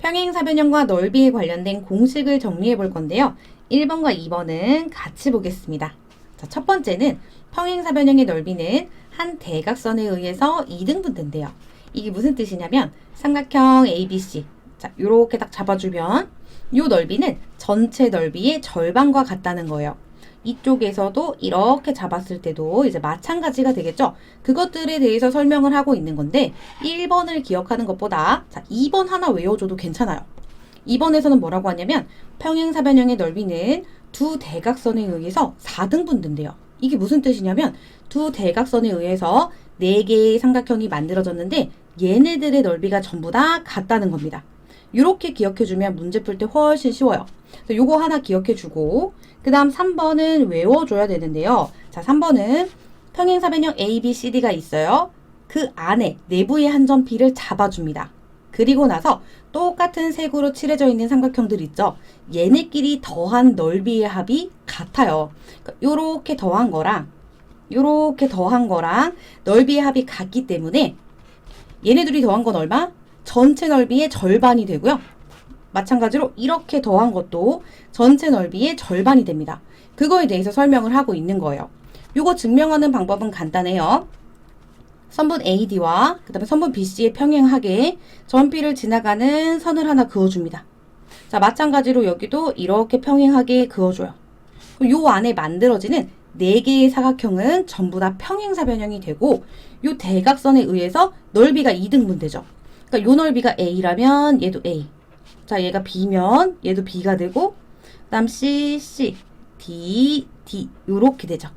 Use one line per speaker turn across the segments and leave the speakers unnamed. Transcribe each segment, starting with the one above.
평행사변형과 넓이에 관련된 공식을 정리해 볼 건데요. 1번과 2번은 같이 보겠습니다. 자, 첫 번째는 평행사변형의 넓이는 한 대각선에 의해서 2등분된대요. 이게 무슨 뜻이냐면 삼각형 ABC 자, 요렇게 딱 잡아주면 요 넓이는 전체 넓이의 절반과 같다는 거예요. 이쪽에서도 이렇게 잡았을 때도 이제 마찬가지가 되겠죠? 그것들에 대해서 설명을 하고 있는 건데 1번을 기억하는 것보다 자, 2번 하나 외워줘도 괜찮아요. 2번에서는 뭐라고 하냐면 평행사변형의 넓이는 두 대각선에 의해서 4등분 된대요. 이게 무슨 뜻이냐면 두 대각선에 의해서 4개의 삼각형이 만들어졌는데 얘네들의 넓이가 전부 다 같다는 겁니다. 이렇게 기억해주면 문제 풀 때 훨씬 쉬워요. 요거 하나 기억해주고 그 다음 3번은 외워줘야 되는데요. 자, 3번은 평행사변형 A, B, C, D가 있어요. 그 안에 내부의 한점 P를 잡아줍니다. 그리고 나서 똑같은 색으로 칠해져 있는 삼각형들 있죠. 얘네끼리 더한 넓이의 합이 같아요. 그러니까 요렇게 더한 거랑 요렇게 더한 거랑 넓이의 합이 같기 때문에 얘네들이 더한 건 얼마? 전체 넓이의 절반이 되고요. 마찬가지로 이렇게 더한 것도 전체 넓이의 절반이 됩니다. 그거에 대해서 설명을 하고 있는 거예요. 요거 증명하는 방법은 간단해요. 선분 AD와 그 다음에 선분 BC의 평행하게 전비를 지나가는 선을 하나 그어줍니다. 자, 마찬가지로 여기도 이렇게 평행하게 그어줘요. 요 안에 만들어지는 4개의 사각형은 전부 다 평행사변형이 되고 요 대각선에 의해서 넓이가 2등분 되죠. 그러니까 요 넓이가 A라면 얘도 A. 자, 얘가 B면 얘도 B가 되고 그다음 C, C, D, D 요렇게 되죠.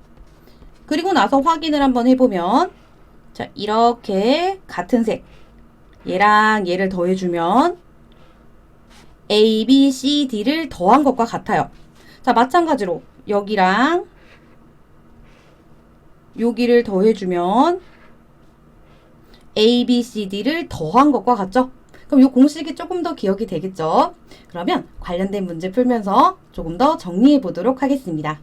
그리고 나서 확인을 한번 해보면 자, 이렇게 같은 색 얘랑 얘를 더해주면 A, B, C, D를 더한 것과 같아요. 자, 마찬가지로 여기랑 여기를 더해주면 A, B, C, D를 더한 것과 같죠? 그럼 이 공식이 조금 더 기억이 되겠죠? 그러면 관련된 문제 풀면서 조금 더 정리해 보도록 하겠습니다.